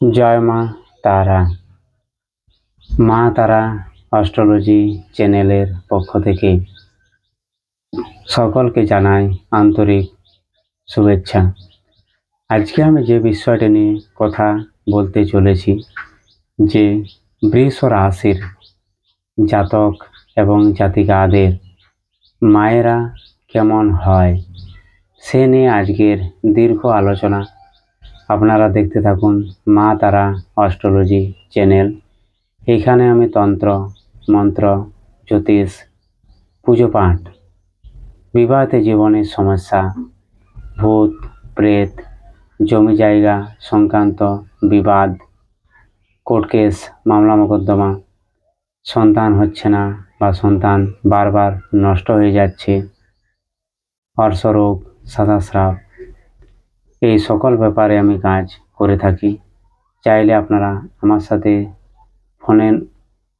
জয় মা তারা। মা তারা অস্ট্রোলজি চ্যানেলের পক্ষ থেকে সকলকে জানাই আন্তরিক শুভেচ্ছা। আজকে আমি যে বিষয়টা নিয়ে কথা বলতে চলেছি, যে বৃষ রাশির জাতক এবং জাতিকাদের মায়েরা কেমন হয়, সে নিয়ে আজকের দীর্ঘ আলোচনা আপনারা দেখতে থাকুন মা তারা অস্ট্রোলজি চ্যানেল। এখানে আমি তন্ত্র, মন্ত্র, জ্যোতিষ, পুজো পাঠ, বিবাহিত জীবনের সমস্যা, ভূত, প্রেত, জমি জায়গা সংক্রান্ত বিবাদ, কোর্ট কেস, মামলা মোকদ্দমা, সন্তান হচ্ছে না বা সন্তান বারবার নষ্ট হয়ে যাচ্ছে অর্শরোগ সাদাস্রাব এই সকল ব্যাপারে আমি কাজ করে থাকি। চাইলে আপনারা আমার সাথে ফোনের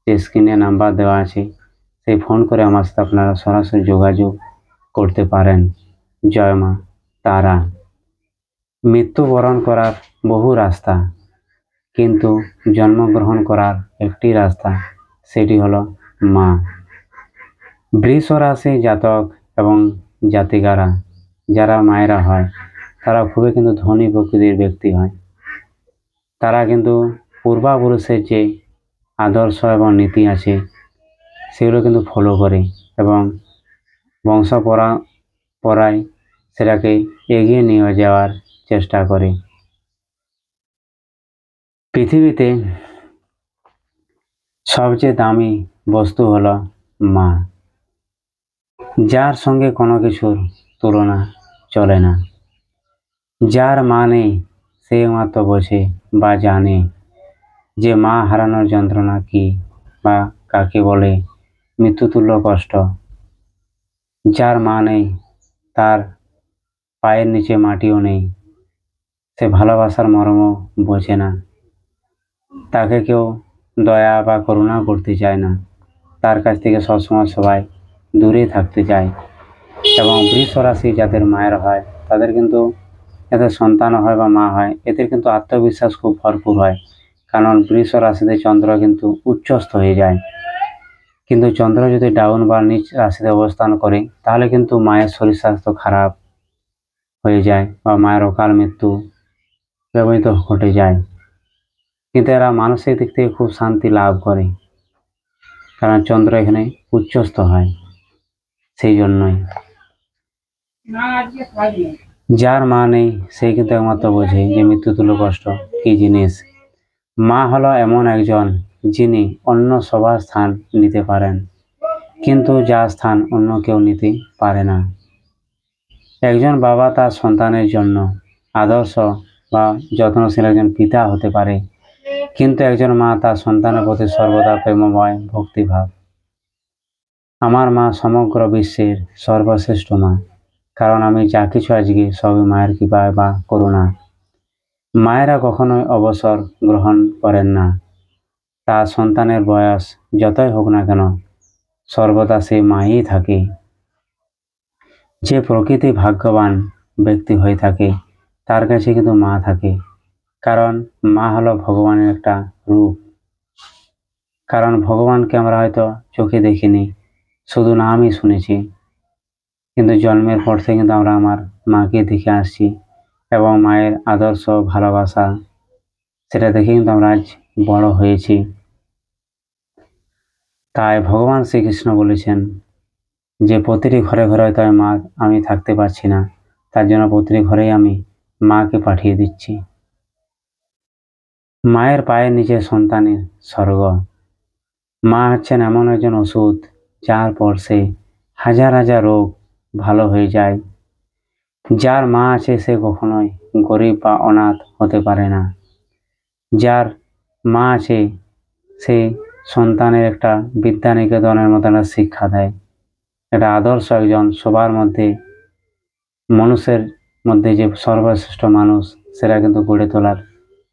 যে স্ক্রিনে নাম্বার দেওয়া আছে, সেই ফোন করে আমার সাথে আপনারা সরাসরি যোগাযোগ করতে পারেন। জয় মা, তারা। মৃত্যুবরণ করার বহু রাস্তা, কিন্তু জন্মগ্রহণ করার একটি রাস্তা, সেটি হলো মা। বৃষ রাশি জাতক এবং জাতিকারা, যারা মায়েরা হয় তারা খুবই কিন্তু ধনী প্রকৃতির ব্যক্তি হয়। তারা কিন্তু পূর্বাপুরুষের যে আদর্শ এবং নীতি আছে, সেগুলো কিন্তু ফলো করে এবং বংশ পরা, পরায় সেটাকে এগিয়ে নিয়ে যাওয়ার চেষ্টা করে। পৃথিবীতে সবচেয়ে দামি বস্তু হলো মা। যার সঙ্গে কোনো কিছুর তুলনা চলে না। যার মা নেই সে মাত্র বোঝে বা জানে যে মা হারানোর যন্ত্রণা কি বা কাকে বলে মৃত্যুতুল্য কষ্ট। যার মা নেই তার পায়ের নিচে মাটিও নেই। সে ভালোবাসার মর্ম বোঝে না। তাকে কেউ দয়া বা করুণা করতে চায় না। তার কাছ থেকে সবসময় সবাই দূরে থাকতে চায় এবং বৃষ রাশি যাদের মায়ের হয়, তাদের কিন্তু যাদের সন্তান হয় বা মা হয়, এদের কিন্তু আত্মবিশ্বাস খুব ভরপুর হয়। কারণ বৃষ রাশিতে চন্দ্র কিন্তু উচ্চস্থ হয়ে যায়। কিন্তু চন্দ্র যদি ডাউন বা নিচ রাশিতে অবস্থান করে, তাহলে কিন্তু মায়ের শরীর স্বাস্থ্য খারাপ হয়ে যায় বা মায়ের অকাল মৃত্যু ব্যবহৃত ঘটে যায়। কিন্তু এরা মানসিক দিক থেকে খুব শান্তি লাভ করে। কারণ চন্দ্র এখানে উচ্চস্থ হয়, সেই জন্যই। যার মা নেই, সে কিন্তু একমাত্র বোঝে যে মৃত্যুতুল্য কষ্ট। কী জিনিস? মা হলো এমন একজন যিনি অন্য সবার স্থান নিতে পারেন, কিন্তু যার স্থান অন্য কেউ নিতে পারে না। একজন বাবা তার সন্তানের জন্য আদর্শ বা যত্নশীল একজন পিতা হতে পারে, কিন্তু একজন মা তার সন্তানের প্রতি সর্বদা প্রেমময়, ভক্তিভাব। আমার মা সমগ্র বিশ্বের সর্বশ্রেষ্ঠ মা। কারণ আমি যা কিছু আজকে সবই মায়ের কৃপায় বা করুণা। মায়েরা কখনোই অবসর গ্রহণ করেন না। তার সন্তানের বয়স যতই হোক না কেন, সর্বদা সে মাই থাকে। যে প্রকৃতি ভাগ্যবান ব্যক্তি হয়ে থাকে, তার কাছে কিন্তু মা থাকে। কারণ মা হলো ভগবানের একটা রূপ। কারণ ভগবানকে আমরা হয়তো চোখে দেখিনি, শুধু নামই শুনেছি। কিন্তু জন্মের পর থেকে কিন্তু আমরা আমার মাকে দেখে আসছি এবং মায়ের আদর্শ, ভালোবাসা, সেটা দেখে কিন্তু আমরা আজ বড় হয়েছি। তাই ভগবান শ্রীকৃষ্ণ বলেছেন, যে প্রতিটি ঘরে ঘরে আমি মা, আমি থাকতে পারছি না, তার জন্য প্রতিটি ঘরেই আমি মাকে পাঠিয়ে দিচ্ছি। মায়ের পায়ের নিচে সন্তানের স্বর্গ। মা হচ্ছেন এমন একজন ওষুধ, যার পর সে হাজার হাজার রোগ ভালো হয়ে যায়। যার মা আছে সে কখনোই গরিব বা অনাথ হতে পারে না। যার মা আছে, সে সন্তানের একটা বিদ্যা নিকেতনের মতো একটা শিক্ষা দেয়। একটা আদর্শ একজন, সবার মধ্যে মানুষের মধ্যে যে সর্বশ্রেষ্ঠ মানুষ, সেটা কিন্তু গড়ে তোলার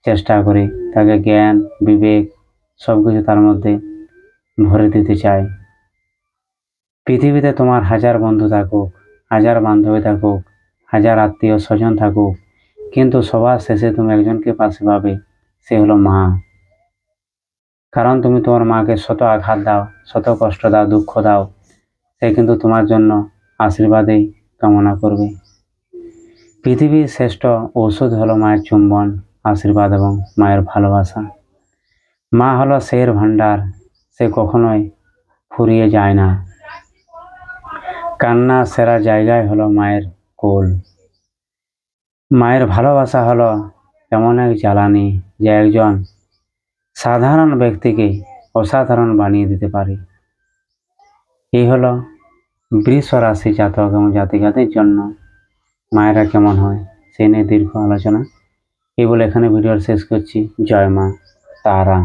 চেষ্টা করে। তাকে জ্ঞান, বিবেক সব কিছু তার মধ্যে ভরে দিতে চায়। পৃথিবীতে তোমার হাজার বন্ধু থাকুক, হাজার বান্ধবী থাকুক, হাজার আত্মীয় স্বজন থাকুক, কিন্তু সবার শেষে তুমি একজনকে পাশে পাবে, সে হলো মা। কারণ তুমি তোমার মাকে শত আঘাত দাও, শত কষ্ট দাও, দুঃখ দাও, সে কিন্তু তোমার জন্য আশীর্বাদেই কামনা করবে। পৃথিবীর শ্রেষ্ঠ ঔষধ হলো মায়ের চুম্বন, আশীর্বাদ এবং মায়ের ভালোবাসা। মা হলো সের ভাণ্ডার, সে কখনোই ফুরিয়ে যায় না। কান্না সেরা জায়গায় হলো মায়ের কোল। মায়ের ভালোবাসা হলো এমন এক জ্বালানি যে একজন সাধারণ ব্যক্তিকে অসাধারণ বানিয়ে দিতে পারে। এই হলো বৃষ রাশি জাতক এবং জাতিকাদের জন্য মায়েরা কেমন হয়, সেই নিয়ে দীর্ঘ আলোচনা। এই বলে এখানে ভিডিওর শেষ করছি। জয় মা, তারা।